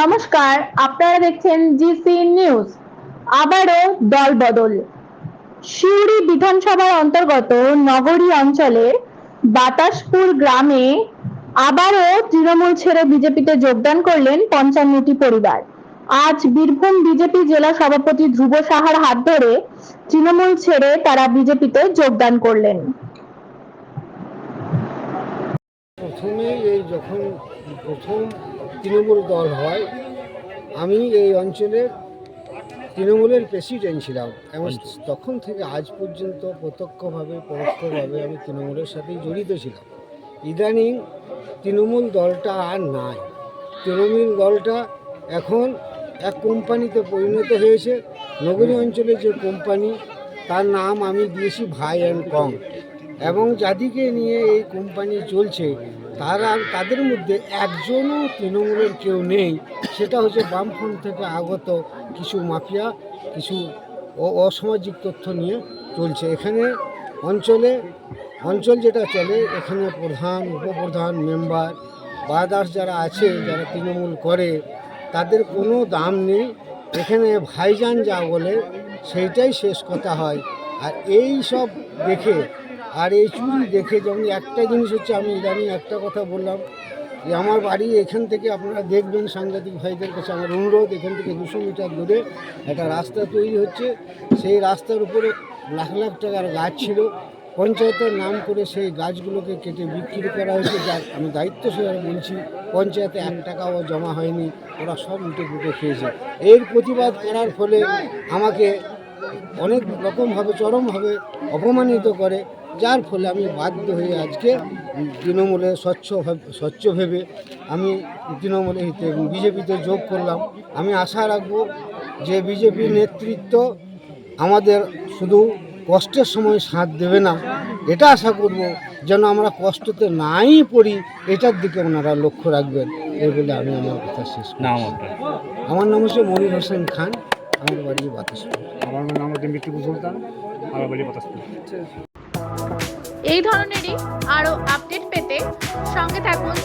নমস্কার, আপনারা দেখছেন জিসি নিউজ। আবারও দল বদল সিউড়ি বিধানসভার অন্তর্গত নগরী অঞ্চলে বাতাসপুর গ্রামে আবারও তৃণমূল ছেড়ে বিজেপিতে যোগদান করলেন পঞ্চান্নটি পরিবার। আজ বীরভূম বিজেপি জেলা সভাপতি ধ্রুব সাহার হাত ধরে তৃণমূল ছেড়ে তারা বিজেপিতে যোগদান করলেন। প্রথমে এই যখন প্রথম তৃণমূল দল হয় আমি এই অঞ্চলের তৃণমূলের প্রেসিডেন্ট ছিলাম। এবং তখন থেকে আজ পর্যন্ত প্রত্যক্ষভাবে পরোক্ষভাবে আমি তৃণমূলের সাথেই জড়িত ছিলাম। ইদানিং তৃণমূল দলটা আর নাই। তৃণমূল দলটা এখন এক কোম্পানিতে পরিণত হয়েছে। নগরী অঞ্চলে যে কোম্পানি তার নাম আমি দিয়েছি ভাই অ্যান্ড কং এবং যাদিকে নিয়ে এই কোম্পানি চলছে, তারা তাদের মধ্যে একজনও তৃণমূলের কেউ নেই। সেটা হচ্ছে বামফ্রন্ট থেকে আগত কিছু মাফিয়া, কিছু অসামাজিক তথ্য নিয়ে চলছে। এখানে অঞ্চলে, অঞ্চল যেটা চলে, এখানে প্রধান, উপপ্রধান মেম্বার বা যারা আছে, যারা তৃণমূল করে, তাদের কোনো দাম নেই। এখানে ভাইজান যা বলে, সেইটাই শেষ কথা হয়। আর এই সব দেখে আর এই চুরি দেখে যেমন একটা জিনিস হচ্ছে, আমি ইদানিং একটা কথা বললাম যে আমার বাড়ি এখান থেকে আপনারা দেখবেন সাংঘাতিক ভাইদের কাছে আমার অনুরোধ, এখান থেকে দুশো মিটার দূরে একটা রাস্তা তৈরি হচ্ছে। সেই রাস্তার উপরে লাখ লাখ টাকার গাছ ছিল। পঞ্চায়েতের নাম করে সেই গাছগুলোকে কেটে বিক্রি করা হয়েছে, যার আমি দায়িত্ব সহকারে বলছি, পঞ্চায়েতে এক টাকাও জমা হয়নি, ওরা সব উঠে ফুটে খেয়েছে। এর প্রতিবাদ করার ফলে আমাকে অনেক রকমভাবে, চরমভাবে অপমানিত করে। যার ফলে আমি বাধ্য হয়ে আজকে তৃণমূলে স্বচ্ছ স্বচ্ছ ভেবে আমি তৃণমূলে বিজেপিতে যোগ করলাম। আমি আশা রাখব যে বিজেপি নেতৃত্ব আমাদের শুধু কষ্টের সময় সাথ দেবে না এটা আশা করব যেন আমরা কষ্টতে নাই পড়ি এটার দিকে ওনারা লক্ষ্য রাখবেন এই বলে আমি আমার কথা শেষ নাম আমার নাম হচ্ছে মনির হোসেন খান আমার বাড়ি বাতাসপুর। আমার নাম হচ্ছে মৃত্যু সুলতান আমার বাড়ি বাতাসপুর। এই ধরনেরই আরও আপডেট পেতে সঙ্গে থাকুন